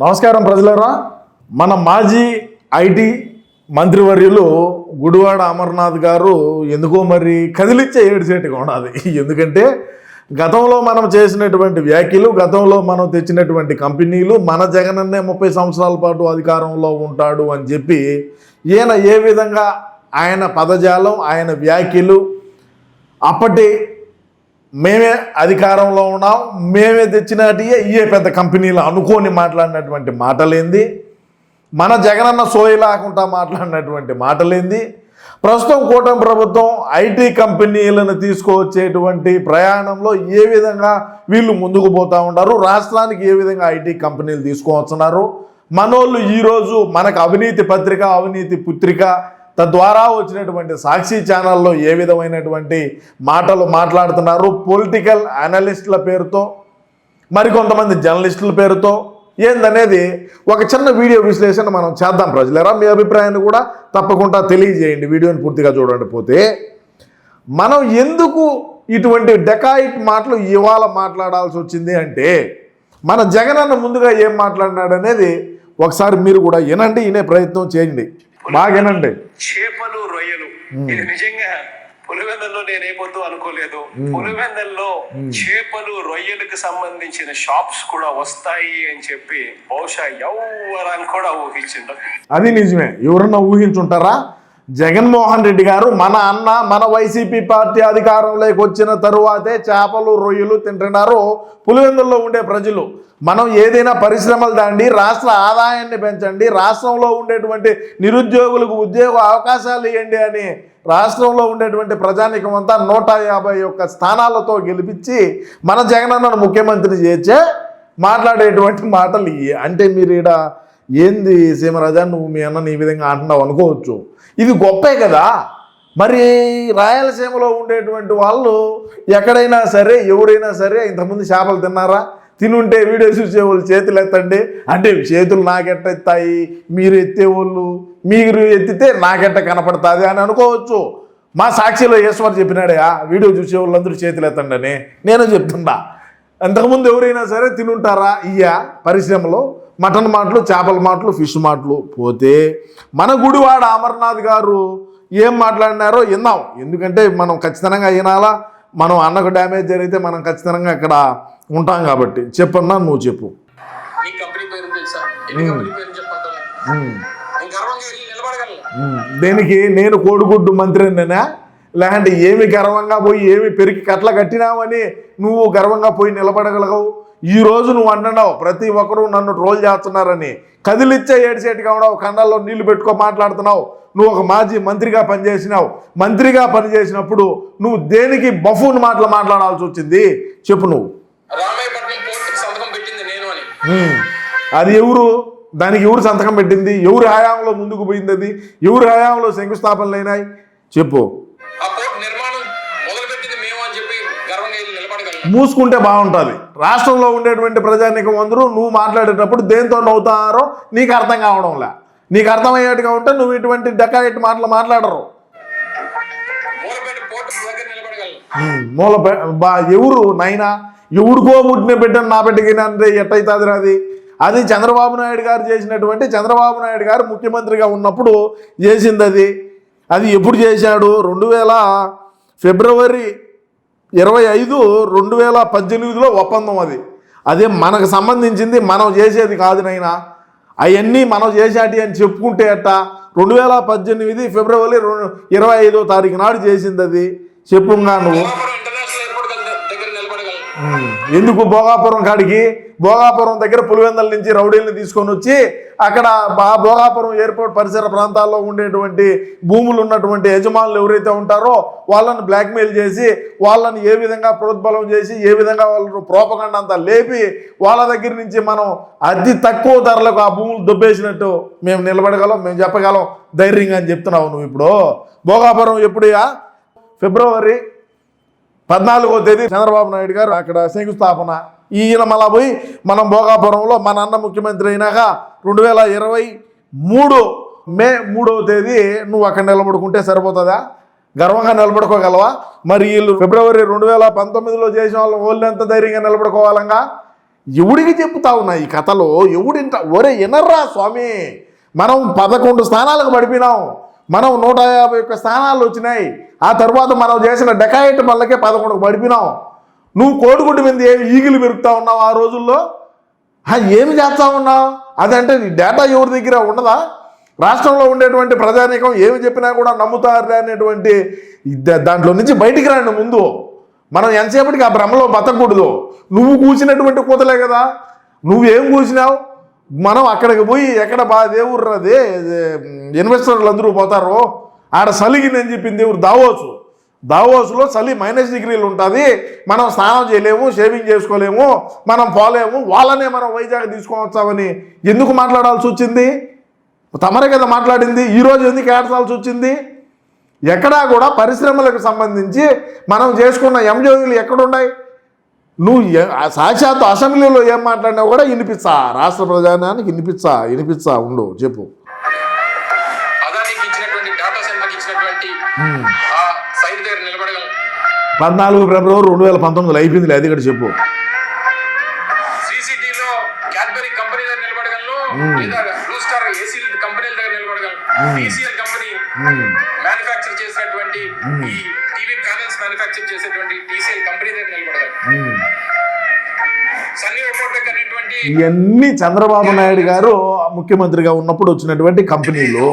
నమస్కారం ప్రజలరా. మన మాజీ ఐటీ మంత్రివర్యులు గుడివాడ అమర్నాథ్ గారు ఎందుకో మరి కదిలిచ్చే ఏడుసేట్టుగా ఉన్నది ఎందుకంటే గతంలో మనం చేసినటువంటి వ్యాఖ్యలు గతంలో మనం తెచ్చినటువంటి కంపెనీలు మన జగనన్నే ముప్పై సంవత్సరాల పాటు అధికారంలో ఉంటాడు అని చెప్పి ఈయన ఏ విధంగా ఆయన పదజాలం ఆయన వ్యాఖ్యలు అప్పటి మేమే అధికారంలో ఉన్నాం మేమే తెచ్చినటియే ఇయే పెద్ద కంపెనీలు అనుకోని మాట్లాడినటువంటి మాటలేంది? మన జగనన్న సోయి లేకుండా మాట్లాడినటువంటి మాటలేంది? ప్రస్తుతం కూటమి ప్రభుత్వం ఐటీ కంపెనీలను తీసుకువచ్చేటువంటి ప్రయాణంలో ఏ విధంగా వీళ్ళు ముందుకు పోతూ ఉన్నారు? రాష్ట్రానికి ఏ విధంగా ఐటీ కంపెనీలు తీసుకువస్తున్నారు? మనోళ్ళు ఈరోజు మనకు అవినీతి పత్రిక అవినీతి పుత్రిక తద్వారా వచ్చినటువంటి సాక్షి ఛానల్లో ఏ విధమైనటువంటి మాటలు మాట్లాడుతున్నారు? పొలిటికల్ అనలిస్టుల పేరుతో మరికొంతమంది జర్నలిస్టుల పేరుతో ఏందనేది ఒక చిన్న వీడియో విశ్లేషణ మనం చేద్దాం ప్రజలరా. మీ అభిప్రాయాన్ని కూడా తప్పకుండా తెలియజేయండి. వీడియోని పూర్తిగా చూడండి పోతే. మనం ఎందుకు ఇటువంటి డెకాయిట్ మాటలు ఇవాళ మాట్లాడాల్సి వచ్చింది అంటే మన జగనన్న ముందుగా ఏం మాట్లాడినాడనేది ఒకసారి మీరు కూడా వినండి వినే ప్రయత్నం చేయండి. బాగా వినండి చేపలు రొయ్యలు. ఇది నిజంగా పులివెందల్లో నేనేపోతూ అనుకోలేదు. పులివెందల్లో చేపలు రొయ్యలకు సంబంధించిన షాప్స్ కూడా వస్తాయి అని చెప్పి బహుశా ఎవరని కూడా ఊహించిండు అది నిజమే. ఎవరన్నా ఊహించుంటారా? జగన్మోహన్ రెడ్డి గారు మన అన్న మన వైసీపీ పార్టీ అధికారంలోకి వచ్చిన తరువాతే చేపలు రొయ్యలు తింటున్నారు. పులివెందుల్లో ఉండే ప్రజలు మనం ఏదైనా పరిశ్రమలు దాండి రాష్ట్ర ఆదాయాన్ని పెంచండి రాష్ట్రంలో ఉండేటువంటి నిరుద్యోగులకు ఉద్యోగ అవకాశాలు ఇవ్వండి అని రాష్ట్రంలో ఉండేటువంటి ప్రజానికం అంతా నూట యాభై ఒక్క స్థానాలతో గెలిపించి మన జగనన్నను ముఖ్యమంత్రి చేర్చే మాట్లాడేటువంటి మాటలు ఇవి అంటే మీరు ఇక్కడ ఏంది సీమరాజా నువ్వు మీ అన్నని ఈ విధంగా అంటున్నావు అనుకోవచ్చు. ఇది గొప్పే కదా. మరి రాయలసీమలో ఉండేటువంటి వాళ్ళు ఎక్కడైనా సరే ఎవరైనా సరే ఇంతకుముందు చేపలు తిన్నారా? తినుంటే వీడియో చూసే వాళ్ళు చేతులు ఎత్తండి. అంటే చేతులు నాకెట్ట ఎత్తాయి మీరు ఎత్తేవాళ్ళు మీరు ఎత్తితే నాకెట్ట కనపడుతుంది అని అనుకోవచ్చు. మా సాక్షిలో ఈశ్వర్ చెప్పినాడే ఆ వీడియో చూసే వాళ్ళందరూ చేతులు ఎత్తండి అని. నేను చెప్తున్నా. అంతకుముందు ఎవరైనా సరే తినుంటారా? ఇయ్యా పరిశ్రమలో. మటన్ మాటలు చేపల మాటలు ఫిష్ మాటలు పోతే మన గుడివాడ అమర్నాథ్ గారు ఏం మాట్లాడినారో విన్నాం. ఎందుకంటే మనం ఖచ్చితంగా వినాలా మనం అన్నకు డ్యామేజ్ జరిగితే మనం ఖచ్చితంగా ఇక్కడ ఉంటాం కాబట్టి. చెప్పన్నా నువ్వు చెప్పు. నేను. దేనికి? నేను కోడిగుడ్డు మంత్రినేనా? లేదంటే ఏమి గర్వంగా పోయి ఏమి పెరిగి కట్ల కట్టినావని నువ్వు గర్వంగా పోయి నిలబడగలగవు? ఈ రోజు నువ్వు అంటున్నావు ప్రతి ఒక్కరూ నన్ను ట్రోల్ చేస్తున్నారని. కదిలిచ్చే ఏడిసేటిగా ఉన్నావు కన్నాల్లో నీళ్ళు పెట్టుకో మాట్లాడుతున్నావు. నువ్వు ఒక మాజీ మంత్రిగా పనిచేసినావు. మంత్రిగా పనిచేసినప్పుడు నువ్వు దేనికి బఫూన్ మాటలు మాట్లాడాల్సి వచ్చింది? చెప్పు నువ్వు. అది ఎవరు? దానికి ఎవరు సంతకం పెట్టింది? ఎవరి హయాంలో ముందుకు పోయింది అది? ఎవరి హయాంలో శంకుస్థాపనలు అయినాయి? చెప్పు ఆ పోర్ట్ నిర్మాణం మొదలుపెట్టింది మేము అని చెప్పి గర్వంగా వెళ్ళి నిలబడగలను మూసుకుంటే బాగుంటుంది. రాష్ట్రంలో ఉండేటువంటి ప్రజానికం అందరూ నువ్వు మాట్లాడేటప్పుడు దేంతో నవ్వుతారో నీకు అర్థం కావడంలే. నీకు అర్థమయ్యేట్టుగా ఉంటే నువ్వు ఇటువంటి డకాయిట్ మాటలు మాట్లాడరు. మూల బా ఎవరు నైనా? ఎవరికో పుట్టిన బిడ్డను నా బిడ్డకి అంటే ఎట్టయితుంది అది? అది చంద్రబాబు నాయుడు గారు చేసినటువంటి చంద్రబాబు నాయుడు గారు ముఖ్యమంత్రిగా ఉన్నప్పుడు చేసింది అది అది ఎప్పుడు చేశాడు? రెండు వేల ఫిబ్రవరి ఇరవై ఐదు రెండు వేల పద్దెనిమిదిలో ఒప్పందం అది. అదే మనకు సంబంధించింది మనం చేసేది కాదు నైనా అవన్నీ మనం చేసాటి అని చెప్పుకుంటే అట్ట రెండు వేల పద్దెనిమిది ఫిబ్రవరి రెండు ఇరవై ఐదో తారీఖు నాడు చేసింది అది. చెప్పుగా నువ్వు భోగాపురం ఇంటర్నేషనల్ ఎయిర్పోర్ట్ దగ్గర నిలబడగలను ఉమ్, ఎందుకు భోగాపురం కాడికి? భోగాపురం దగ్గర పులివెందల నుంచి రౌడీల్ని తీసుకొని వచ్చి అక్కడ బా భోగాపురం ఎయిర్పోర్ట్ పరిసర ప్రాంతాల్లో ఉండేటువంటి భూములు ఉన్నటువంటి యజమానులు ఎవరైతే ఉంటారో వాళ్ళని బ్లాక్మెయిల్ చేసి వాళ్ళని ఏ విధంగా ప్రోద్బలం చేసి ఏ విధంగా వాళ్ళు ప్రోపగండ అంతా లేపి వాళ్ళ దగ్గర నుంచి మనం అతి తక్కువ ధరలకు ఆ భూములు దొబ్బేసినట్టు మేము నిలబడగలం మేము చెప్పగలం. ధైర్యంగా అని చెప్తున్నావు నువ్వు ఇప్పుడు. భోగాపురం ఎప్పుడయ్యా? ఫిబ్రవరి పద్నాలుగో తేదీ చంద్రబాబు నాయుడు గారు అక్కడ శంకుస్థాపన. ఈయన మళ్ళా పోయి మనం భోగాపురంలో మన అన్న ముఖ్యమంత్రి అయినాక రెండు వేల ఇరవై మూడు మే మూడవ తేదీ నువ్వు అక్కడ నిలబడుకుంటే సరిపోతుందా? గర్వంగా నిలబడుకోగలవా? మరి వీళ్ళు ఫిబ్రవరి రెండు వేల పంతొమ్మిదిలో చేసిన వాళ్ళు వాళ్ళు ఎంత ధైర్యంగా నిలబడుకోవాలంగా? ఎవడికి చెప్తా ఉన్నా ఈ కథలో? ఎవడింట? ఒరే వినర్రా స్వామి! మనం పదకొండు స్థానాలకు పడిపోయినాం. మనం నూట యాభై ఒక్క స్థానాలు వచ్చినాయి. ఆ తర్వాత మనం చేసిన డెకాయిట్ మళ్ళకే పదకొండుకు పడిపోయినాం. నువ్వు కోడిగుడ్డు మీద ఏమి ఈగిలు పెరుగుతా ఉన్నావు ఆ రోజుల్లో? ఏమి చేస్తా ఉన్నావు? అదంటే నీ డేటా ఎవరి దగ్గర ఉండదా? రాష్ట్రంలో ఉండేటువంటి ప్రజానీకం ఏమి చెప్పినా కూడా నమ్ముతారు అనేటువంటి దాంట్లో నుంచి బయటికి రాండి ముందు. మనం ఎంతసేపటికి ఆ భ్రమలో బతకూడదు. నువ్వు కూసినటువంటి కూతలే కదా. నువ్వేం కూసినావు? మనం అక్కడికి పోయి ఎక్కడ బా దేవుర్రు ఇన్వెస్టర్లు అందరూ పోతారు ఆడ సలిగిందని చెప్పింది దేవుడు దావోసు. దావోసులో చలి మైనస్ డిగ్రీలు ఉంటుంది. మనం స్నానం చేయలేము షేవింగ్ చేసుకోలేము మనం పోలేము వాళ్ళనే మనం వైజాగ్ తీసుకొచ్చామని ఎందుకు మాట్లాడాల్సి వచ్చింది? తమరే కదా మాట్లాడింది. ఈరోజు ఎందుకు ఏడ్చాల్సి వచ్చింది? ఎక్కడా కూడా పరిశ్రమలకు సంబంధించి మనం చేసుకున్న ఎంజోలు ఎక్కడున్నాయి? నువ్వు సాక్షాత్తు అసెంబ్లీలో ఏం మాట్లాడినావు కూడా వినిపించా రాష్ట్ర ప్రధానానికి వినిపించా వినిపించా ఉండు చెప్పు. పద్నాలుగు ఫిబ్రవరి రెండు వేల పంతొమ్మిదిలో అయిపోయింది అది ఇక్కడ చెప్పు. కంపెనీ మ్యానుఫ్యాక్చర్ చేసినటువంటి ఈ టీవీ ప్యానల్స్ మ్యానుఫ్యాక్చర్ చేసేటువంటి టీసీఎల్ కంపెనీ దగ్గర నిలబడతారు ఇవన్నీ చంద్రబాబు నాయుడు గారు ముఖ్యమంత్రిగా ఉన్నప్పుడు వచ్చినటువంటి కంపెనీలు.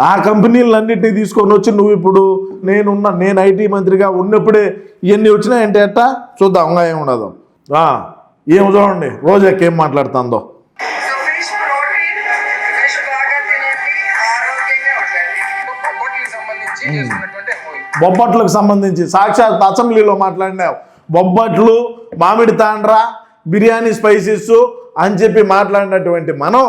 ఆ కంపెనీలన్నింటినీ తీసుకొని వచ్చి నువ్వు ఇప్పుడు నేనున్న నేను ఐటీ మంత్రిగా ఉన్నప్పుడే ఇవన్నీ వచ్చినాయంటే ఎట్టా? చూద్దాం ఇంకా ఏం ఉండదు. ఆ, చూడండి రోజాకేం మాట్లాడుతుందో. బొబ్బట్లకు సంబంధించి సాక్షాత్ అసెంబ్లీలో మాట్లాడినావు. బొబ్బట్లు మామిడి తాండ్ర బిర్యానీ స్పైసెస్ అని చెప్పి మాట్లాడినటువంటి మనం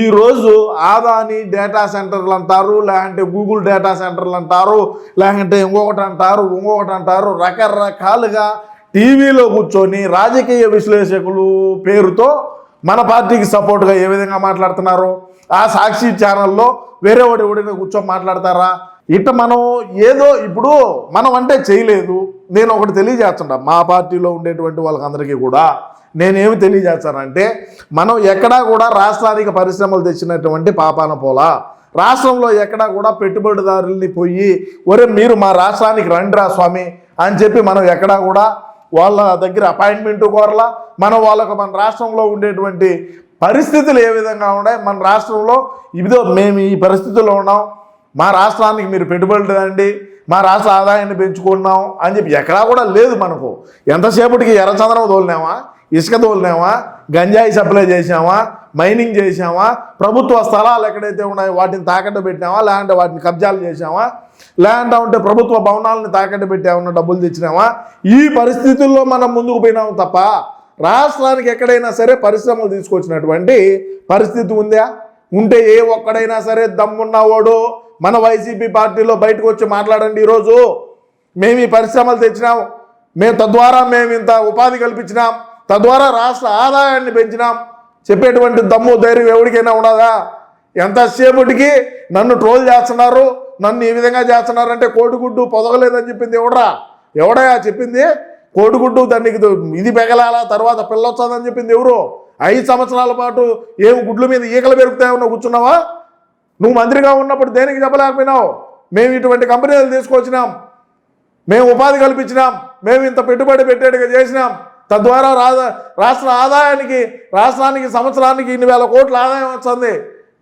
ఈరోజు ఆదాని డేటా సెంటర్లు అంటారు లేదంటే గూగుల్ డేటా సెంటర్లు అంటారు లేదంటే ఇంకొకటి అంటారు ఇంకొకటి అంటారు రకరకాలుగా టీవీలో కూర్చొని రాజకీయ విశ్లేషకులు పేరుతో మన పార్టీకి సపోర్ట్గా ఏ విధంగా మాట్లాడుతున్నారు? ఆ సాక్షి ఛానల్లో వేరే వాడి ఎవడైనా కూర్చొని మాట్లాడతారా? ఇట్ట మనం ఏదో ఇప్పుడు మనం అంటే చేయలేదు. నేను ఒకటి తెలియజేస్తుంటా. మా పార్టీలో ఉండేటువంటి వాళ్ళకందరికీ కూడా నేనేమి తెలియజేస్తానంటే మనం ఎక్కడా కూడా రాష్ట్రానికి పరిశ్రమలు తెచ్చినటువంటి పాపాన పోలా. రాష్ట్రంలో ఎక్కడా కూడా పెట్టుబడిదారుల్ని పోయి ఒరే మీరు మా రాష్ట్రానికి రండిరా స్వామి అని చెప్పి మనం ఎక్కడా కూడా వాళ్ళ దగ్గర అపాయింట్మెంట్ కోరలా. మనం వాళ్ళకు మన రాష్ట్రంలో ఉండేటువంటి పరిస్థితులు ఏ విధంగా ఉన్నాయి? మన రాష్ట్రంలో ఇదో మేము ఈ పరిస్థితుల్లో ఉన్నాం. మా రాష్ట్రానికి మీరు పెట్టుబడులు రండి మా రాష్ట్ర ఆదాయాన్ని పెంచుకున్నాం అని చెప్పి ఎక్కడా కూడా లేదు మనకు. ఎంతసేపటికి ఎర్రచందనం తోలినామా ఇసుక తోలినామా గంజాయి సప్లై చేసామా మైనింగ్ చేసామా ప్రభుత్వ స్థలాలు ఎక్కడైతే ఉన్నాయో వాటిని తాకట్టు పెట్టామా లేదంటే వాటిని కబ్జాలు చేసామా లేదంటే ఉంటే ప్రభుత్వ భవనాలను తాకట్టు పెట్టామన్నా డబ్బులు తెచ్చినామా ఈ పరిస్థితుల్లో మనం ముందుకు పోయినాము తప్ప రాష్ట్రానికి ఎక్కడైనా సరే పరిశ్రమలు తీసుకొచ్చినటువంటి పరిస్థితి ఉందా? ఉంటే ఏ ఒక్కడైనా సరే దమ్మున్నవాడు మన వైసీపీ పార్టీలో బయటకు వచ్చి మాట్లాడండి ఈరోజు. మేము ఈ పరిశ్రమలు తెచ్చినాం. మేము తద్వారా మేము ఇంత ఉపాధి కల్పించినాం. తద్వారా రాష్ట్ర ఆదాయాన్ని పెంచినాం. చెప్పేటువంటి దమ్ము ధైర్యం ఎవరికైనా ఉన్నదా? ఎంతసేపటికి నన్ను ట్రోల్ చేస్తున్నారు? నన్ను ఈ విధంగా చేస్తున్నారు అంటే కోడిగుడ్డు పొదగలేదని చెప్పింది ఎవడరా? ఎవడయా చెప్పింది? కోడిగుడ్డు దానికి ఇది పెగలాలా తర్వాత పిల్ల చెప్పింది ఎవరు? ఐదు సంవత్సరాల పాటు ఏం గుడ్ల మీద ఈకలు పెరుగుతాయో కూర్చున్నావా? నువ్వు మంత్రిగా ఉన్నప్పుడు దేనికి చెప్పలేకపోయినావు? మేము ఇటువంటి కంపెనీలు తీసుకొచ్చినాం. మేము ఉపాధి కల్పించినాం. మేము ఇంత పెట్టుబడి పెట్టేట్టుగా చేసినాం. తద్వారా రాష్ట్ర ఆదాయానికి రాష్ట్రానికి సంవత్సరానికి ఇన్ని వేల కోట్ల ఆదాయం వస్తుంది.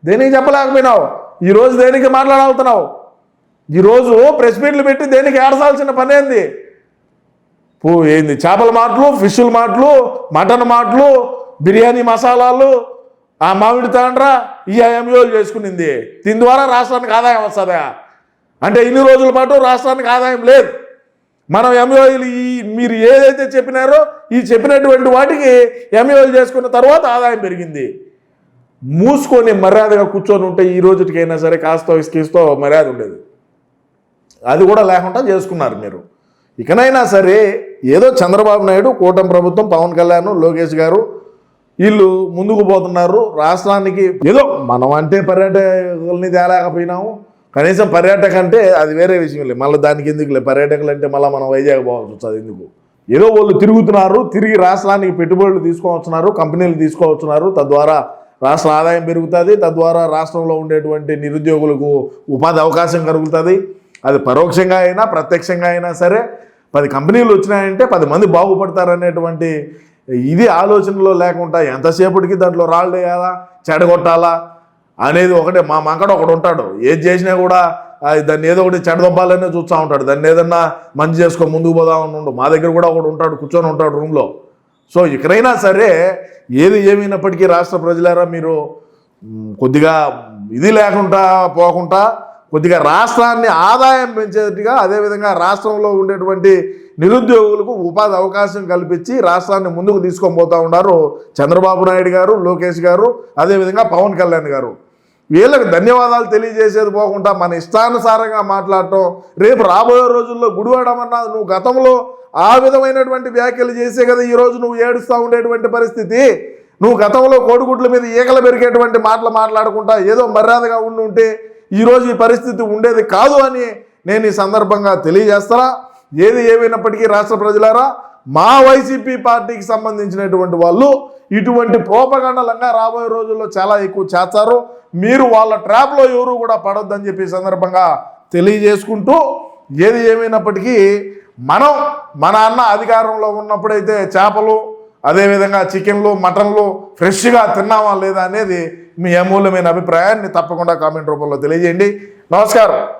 దేనికి చెప్పలేకపోయినావు? ఈరోజు దేనికి మాట్లాడవుతున్నావు ఈరోజు ప్రెస్ మీట్లు పెట్టి దేనికి ఏడసాల్సిన పని ఏంది? ఏంది చేపల మాటలు ఫిష్ల మాటలు మటన్ మాటలు బిర్యానీ మసాలాలు ఆ మామిడి తాండ్రా ఈ ఎంయోలు చేసుకునింది. దీని ద్వారా రాష్ట్రానికి ఆదాయం వస్తుందా? అంటే ఇన్ని రోజుల పాటు రాష్ట్రానికి ఆదాయం లేదు. మనం ఎంఓలు ఈ మీరు ఏదైతే చెప్పినారో ఈ చెప్పినటువంటి వాటికి ఎంయోలు చేసుకున్న తర్వాత ఆదాయం పెరిగింది. మూసుకొని మర్యాదగా కూర్చొని ఉంటే ఈ రోజుకైనా సరే కాస్త ఇస్తో మర్యాద ఉండేది. అది కూడా లేకుండా చేసుకున్నారు మీరు. ఇకనైనా సరే ఏదో చంద్రబాబు నాయుడు కూటమి ప్రభుత్వం పవన్ కళ్యాణ్ లోకేష్ గారు వీళ్ళు ముందుకు పోతున్నారు. రాష్ట్రానికి ఏదో మనం అంటే పర్యాటకుల్ని తేలేకపోయినాము. కనీసం పర్యాటక అంటే అది వేరే విషయం లేదు మళ్ళీ దానికి ఎందుకులే పర్యాటకులు అంటే మళ్ళీ మనం వైజాగ్ పోవాల్సి వస్తుంది ఎందుకు? ఏదో వాళ్ళు తిరుగుతున్నారు తిరిగి రాష్ట్రానికి పెట్టుబడులు తీసుకోవచ్చున్నారు కంపెనీలు తీసుకోవచ్చున్నారు. తద్వారా రాష్ట్ర ఆదాయం పెరుగుతుంది తద్వారా రాష్ట్రంలో ఉండేటువంటి నిరుద్యోగులకు ఉపాధి అవకాశం కలుగుతుంది. అది పరోక్షంగా అయినా ప్రత్యక్షంగా అయినా సరే పది కంపెనీలు వచ్చినాయంటే పది మంది బాగుపడతారనేటువంటి ఇది ఆలోచనలో లేకుండా ఎంతసేపటికి దాంట్లో రాళ్ళు వేయాలా చెడగొట్టాలా అనేది ఒకటే. మా మంకడ ఒకడు ఉంటాడు. ఏది చేసినా కూడా దాన్ని ఏదో ఒకటి చెడదొబ్బాలనే చూస్తూ ఉంటాడు. దాన్ని ఏదన్నా మంచి చేసుకో ముందుకు పోదామని ఉండు. మా దగ్గర కూడా ఒకడు ఉంటాడు కూర్చొని ఉంటాడు రూమ్లో. సో ఇక్కడైనా సరే ఏది ఏమైనప్పటికీ రాష్ట్ర ప్రజలారా మీరు కొద్దిగా ఇది లేకుండా పోకుండా కొద్దిగా రాష్ట్రాన్ని ఆదాయం పెంచేట్టుగా అదేవిధంగా రాష్ట్రంలో ఉండేటువంటి నిరుద్యోగులకు ఉపాధి అవకాశం కల్పించి రాష్ట్రాన్ని ముందుకు తీసుకొని పోతూ ఉన్నారు చంద్రబాబు నాయుడు గారు లోకేష్ గారు అదేవిధంగా పవన్ కళ్యాణ్ గారు. వీళ్ళకి ధన్యవాదాలు తెలియజేసేది పోకుండా మన ఇష్టానుసారంగా మాట్లాడటం రేపు రాబోయే రోజుల్లో గుడివాడమన్నా నువ్వు గతంలో ఆ విధమైనటువంటి వ్యాఖ్యలు చేసే కదా ఈరోజు నువ్వు ఏడుస్తూ ఉండేటువంటి పరిస్థితి. నువ్వు గతంలో కోడిగుడ్ల మీద ఈకలు పెరిగేటువంటి మాటలు మాట్లాడుకుంటా ఏదో మర్యాదగా ఉండి ఉంటే ఈరోజు ఈ పరిస్థితి ఉండేది కాదు అని నేను ఈ సందర్భంగా తెలియజేస్తారా? ఏది ఏమైనప్పటికీ రాష్ట్ర ప్రజలారా మా వైసీపీ పార్టీకి సంబంధించినటువంటి వాళ్ళు ఇటువంటి ప్రోపగండలంగా రాబోయే రోజుల్లో చాలా ఎక్కువ చేస్తారు. మీరు వాళ్ళ ట్రాప్లో ఎవరు కూడా పడొద్దని చెప్పి సందర్భంగా తెలియజేసుకుంటూ ఏది ఏమైనప్పటికీ మనం మన అన్న అధికారంలో ఉన్నప్పుడైతే చేపలు అదేవిధంగా చికెన్లు మటన్లు ఫ్రెష్గా తిన్నామా లేదా అనేది మీ అమూల్యమైన అభిప్రాయాన్ని తప్పకుండా కామెంట్ రూపంలో తెలియజేయండి. నమస్కారం.